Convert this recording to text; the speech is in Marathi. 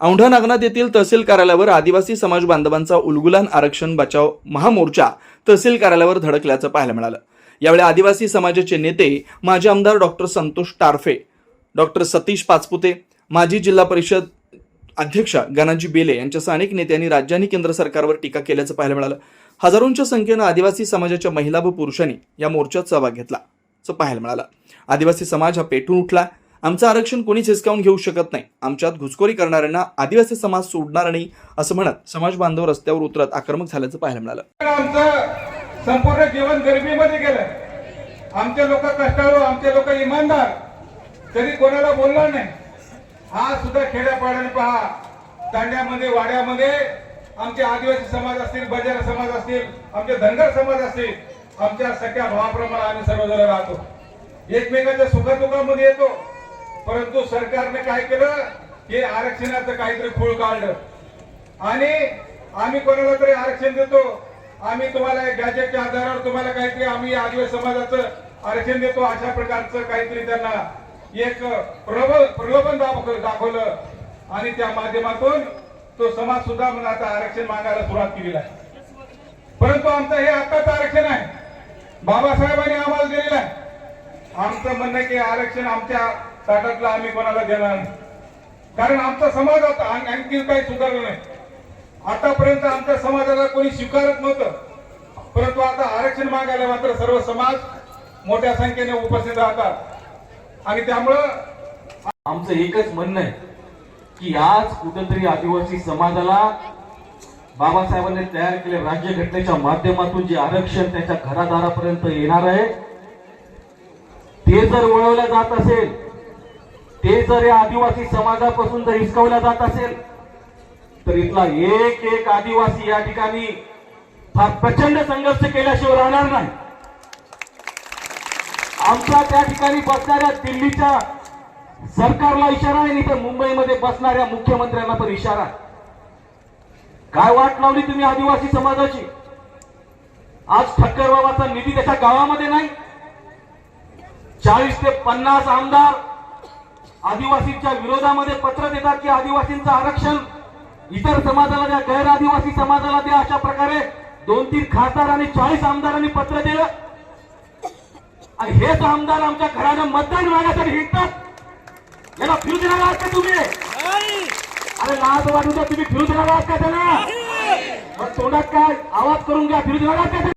औंढा नागनाथ येथील तहसील कार्यालयावर आदिवासी समाज बांधवांचा उलगुलान आरक्षण बचाव महामोर्चा तहसील कार्यालयावर धडकल्याचं पाहायला मिळालं. यावेळी आदिवासी समाजाचे नेते माजी आमदार डॉक्टर संतोष टारफे डॉक्टर सतीश पाचपुते माजी जिल्हा परिषद अध्यक्ष गणाजी बेले यांच्यासह अनेक नेत्यांनी राज्य आणि केंद्र सरकारवर टीका केल्याचं पाहायला मिळालं. हजारोंच्या संख्येनं आदिवासी समाजाच्या महिला व पुरुषांनी या मोर्चात सहभाग घेतला असं पाहायला मिळालं. आदिवासी समाज हा पेटून उठला. आमचं आरक्षण कोणीच हिसकावून घेऊ शकत नाही. आमच्यात घुसखोरी करणाऱ्यांना आदिवासी समाज सोडणार नाही असं म्हणत समाज बांधव रस्त्यावर उतरत आक्रमक झाल्याचं पाहायला मिळालं. आमचं संपूर्ण जीवन गरिबीमध्ये गेलं आमचे लोक कष्टाळू आमचे लोक इमानदार. तरी कोणाला बोलणार नाही. हा सुद्धा खेड्यापाड्याने पहा. तांड्यामध्ये वाड्यामध्ये आमचे आदिवासी समाज असतील बजारा समाज असतील आमचे धनगर समाज असतील आमच्या सगळ्या भावाप्रमाणे आम्ही सर्वजण राहतो. एकमेकांच्या सुखदुःखामध्ये येतो. परंतु सरकारने काय केलं? हे आरक्षणाचं काहीतरी खूळ काढलं. आणि आम्ही कोणाला तरी आरक्षण देतो? आम्ही तुम्हाला गॅजेटच्या आधारावर तुम्हाला काहीतरी आम्ही आदिवासी समाजाचं आरक्षण देतो अशा प्रकारचं काहीतरी त्यांना एक प्रबल प्रलोभन दाखवलं. आणि त्या माध्यमातून तो समाज सुद्धा मग आता आरक्षण मागायला सुरुवात केलेला आहे. परंतु आमचं हे आत्ताच आरक्षण आहे. बाबासाहेबांनी आम्हाला दिलेलं आहे. आमचं म्हणणं की आरक्षण आमच्या ताटातलं आम्ही कोणाला देणार? कारण आमचा समाज आता आणखी काही सुधारलं नाही. आतापर्यंत आमच्या समाजाला कोणी स्वीकारत नव्हतं. परंतु आता आरक्षण मागायला मात्र सर्व समाज मोठ्या संख्येने उपस्थित राहतात. आणि त्यामुळं आमचं एकच म्हणणं आहे की आज कुठंतरी आदिवासी समाजाला बाबासाहेबांनी तयार केले राज्यघटनेच्या माध्यमातून जे आरक्षण त्याच्या घरादारापर्यंत येणार आहे ते जर वळवलं जात असेल ते जर या आदिवासी समाजापासून जर हिसकवल्या जात असेल तर इथला एक एक आदिवासी या ठिकाणी फार प्रचंड संघर्ष केल्याशिवाय राहणार नाही. आमचा त्या ठिकाणी बसणाऱ्या दिल्लीच्या सरकारला इशारा आहे आणि तर मुंबईमध्ये बसणाऱ्या मुख्यमंत्र्यांना पण इशारा काय वाट लावली तुम्ही आदिवासी समाजाची? आज ठक्कर बाबाचा निधी त्याच्या गावामध्ये नाही. चाळीस ते पन्नास आमदार आदिवासींच्या विरोधामध्ये पत्र देतात की आदिवासींचं आरक्षण इतर समाजाला द्या गैर आदिवासी समाजाला द्या अशा प्रकारे दोन तीन खासदार आणि चाळीस आमदारांनी पत्र दिलं. आणि हेच आमदार आमच्या घरानं मतदान मागायसाठी हिंडतात. याला फिरू देणार आहात का तुम्ही? अरे लाज वाटू द्या तुम्ही फिरू देणार आहात का त्याला? मग तोंडात काय? आवाज करून घ्या फिरू देणार आहात का?